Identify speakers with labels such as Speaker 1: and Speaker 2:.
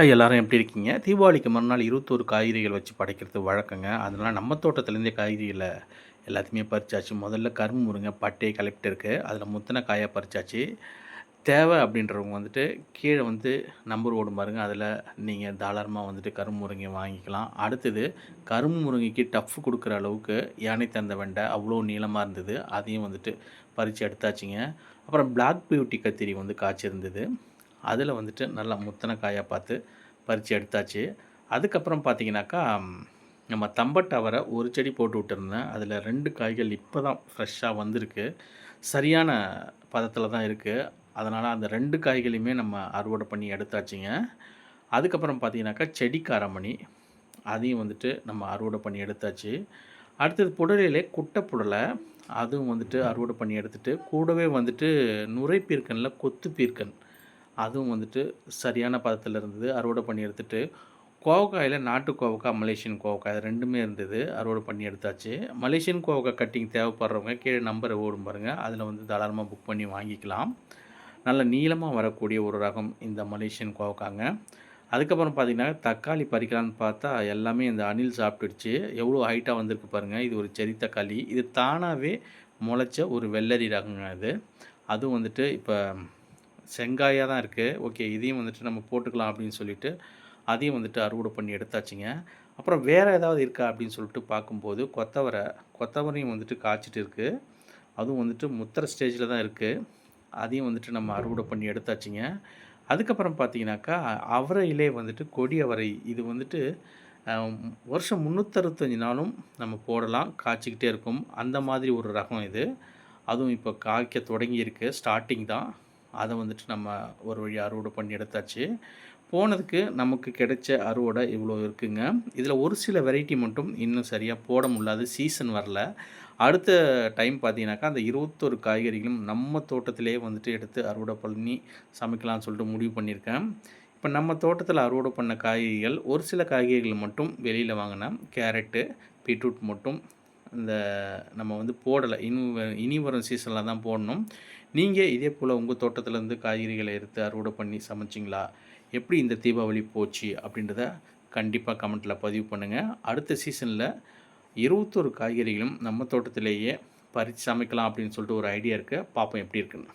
Speaker 1: Hi எல்லாரும் எப்படி இருக்கீங்க? தீபாவளிக்கு மறுநாள் இருபத்தோரு காய்கறிகள் வச்சு படைக்கிறது வழக்கங்க. அதனால் நம்ம தோட்டத்துலேருந்தே காய்கறிகளை எல்லாத்தையுமே பறிச்சாச்சு. முதல்ல கரும்பு முருங்கை பட்டையை கலெக்டர் இருக்குது அதில் முத்தின காயாக பறிச்சாச்சு. தேவை அப்படின்றவங்க வந்துட்டு கீழே வந்து நம்பர் ஓடும் பாருங்கள் அதில் நீங்கள் தாராளமாக வந்துட்டு கரும்பு முருங்கை வாங்கிக்கலாம். அடுத்தது கரும்பு முருங்கைக்கு டஃப் கொடுக்குற அளவுக்கு யானை தந்த வெண்டை அவ்வளோ நீளமாக இருந்தது. அதையும் வந்துட்டு பறித்து எடுத்தாச்சுங்க. அப்புறம் பிளாக் பியூட்டி கத்திரி வந்து காய்ச்சிருந்தது. அதில் வந்துட்டு நல்லா முத்தின காயாக பார்த்து பறித்து எடுத்தாச்சு. அதுக்கப்புறம் பார்த்தீங்கன்னாக்கா நம்ம தம்பட்டவரை ஒரு செடி போட்டு விட்டுருந்தேன். அதில் ரெண்டு காய்கள் இப்போ தான் ஃப்ரெஷ்ஷாக வந்திருக்கு. சரியான பதத்தில் தான் இருக்குது அதனால் அந்த ரெண்டு காய்களையுமே நம்ம அறுவடை பண்ணி எடுத்தாச்சுங்க. அதுக்கப்புறம் பார்த்தீங்கன்னாக்கா செடி காரமணி அதையும் வந்துட்டு நம்ம அறுவடை பண்ணி எடுத்தாச்சு. அடுத்தது புடலையிலே குட்டை புடலை அதுவும் வந்துட்டு அறுவடை பண்ணி எடுத்துகிட்டு கூடவே வந்துட்டு நுரை பீர்க்கனில் கொத்து பீர்க்கன் அதுவும் வந்துட்டு சரியான பதத்தில் இருந்தது. அறுவடை பண்ணி எடுத்துகிட்டு கோவக்காயில் நாட்டு கோவக்காய் மலேசியன் கோவக்காய் அது ரெண்டுமே இருந்தது. அறுவடை பண்ணி எடுத்தாச்சு. மலேசியன் கோவக்காய் கட்டிங் தேவைப்படுறவங்க கீழே நம்பரை ஓடும் பாருங்கள் அதில் வந்து தாராளமாக புக் பண்ணி வாங்கிக்கலாம். நல்ல நீளமாக வரக்கூடிய ஒரு ரகம் இந்த மலேசியன் கோவக்காங்க. அதுக்கப்புறம் பார்த்திங்கன்னா தக்காளி பறிக்கலான்னு பார்த்தா எல்லாமே இந்த அணில் சாப்பிட்டுடுச்சு. எவ்வளோ ஹைட்டாக வந்திருக்கு பாருங்கள் இது ஒரு செரி தக்காளி. இது தானாகவே முளைச்ச ஒரு வெள்ளரி ரகங்க இது. அதுவும் வந்துட்டு இப்போ செங்காயாக தான் இருக்குது ஓகே இதையும் வந்துட்டு நம்ம போட்டுக்கலாம் அப்படின்னு சொல்லிட்டு அதையும் வந்துட்டு அறுவடை பண்ணி எடுத்தாச்சுங்க. அப்புறம் வேறு ஏதாவது இருக்கா அப்படின்னு சொல்லிட்டு பார்க்கும்போது கொத்தவரை கொத்தவரையும் வந்துட்டு காய்ச்சிட்டு இருக்குது அதுவும் வந்துட்டு முத்திர ஸ்டேஜில் தான் இருக்குது அதையும் வந்துட்டு நம்ம அறுவடை பண்ணி எடுத்தாச்சுங்க. அதுக்கப்புறம் பார்த்தீங்கன்னாக்கா அவரையிலே வந்துட்டு கொடி அவரை இது வந்துட்டு வருஷம் முந்நூற்றறுபத்தஞ்சு நாளும் நம்ம போடலாம் காய்ச்சிக்கிட்டே இருக்கும். அந்த மாதிரி ஒரு ரகம் இது. அதுவும் இப்போ காய்க்க தொடங்கியிருக்கு ஸ்டார்டிங் தான். அதை வந்துட்டு நம்ம ஒரு வழி அறுவடை பண்ணி எடுத்தாச்சு. போனதுக்கு நமக்கு கிடைச்ச அறுவடை இவ்வளோ இருக்குங்க. இதில் ஒரு சில வெரைட்டி மட்டும் இன்னும் சரியாக போட முடியாது. சீசன் வரல. அடுத்த டைம் பார்த்தீங்கன்னாக்கா அந்த இருபத்தொரு காய்கறிகளும் நம்ம தோட்டத்திலே வந்துட்டு எடுத்து அறுவடை பண்ணி சமைக்கலாம்னு சொல்லிட்டு முடிவு பண்ணியிருக்கேன். இப்போ நம்ம தோட்டத்தில் அறுவடை பண்ண காய்கறிகள் ஒரு சில காய்கறிகள் மட்டும் வெளியில் வாங்கினா கேரட்டு பீட்ரூட் மட்டும் இந்த நம்ம வந்து போடலை. இனி இனி வரும் சீசனில் தான் போடணும். நீங்கள் இதே போல் உங்கள் தோட்டத்துலேருந்து காய்கறிகளை எடுத்து அறுவடை பண்ணி சமைச்சிங்களா? எப்படி இந்த தீபாவளி போச்சு அப்படின்றத கண்டிப்பாக கமெண்ட்டில் பதிவு பண்ணுங்கள் அடுத்த சீசனில் இருபத்தொரு காய்கறிகளும் நம்ம தோட்டத்திலேயே பறித்து சமைக்கலாம் அப்படின்னு சொல்லிட்டு ஒரு ஐடியா இருக்குது பார்ப்போம் எப்படி இருக்குன்னு.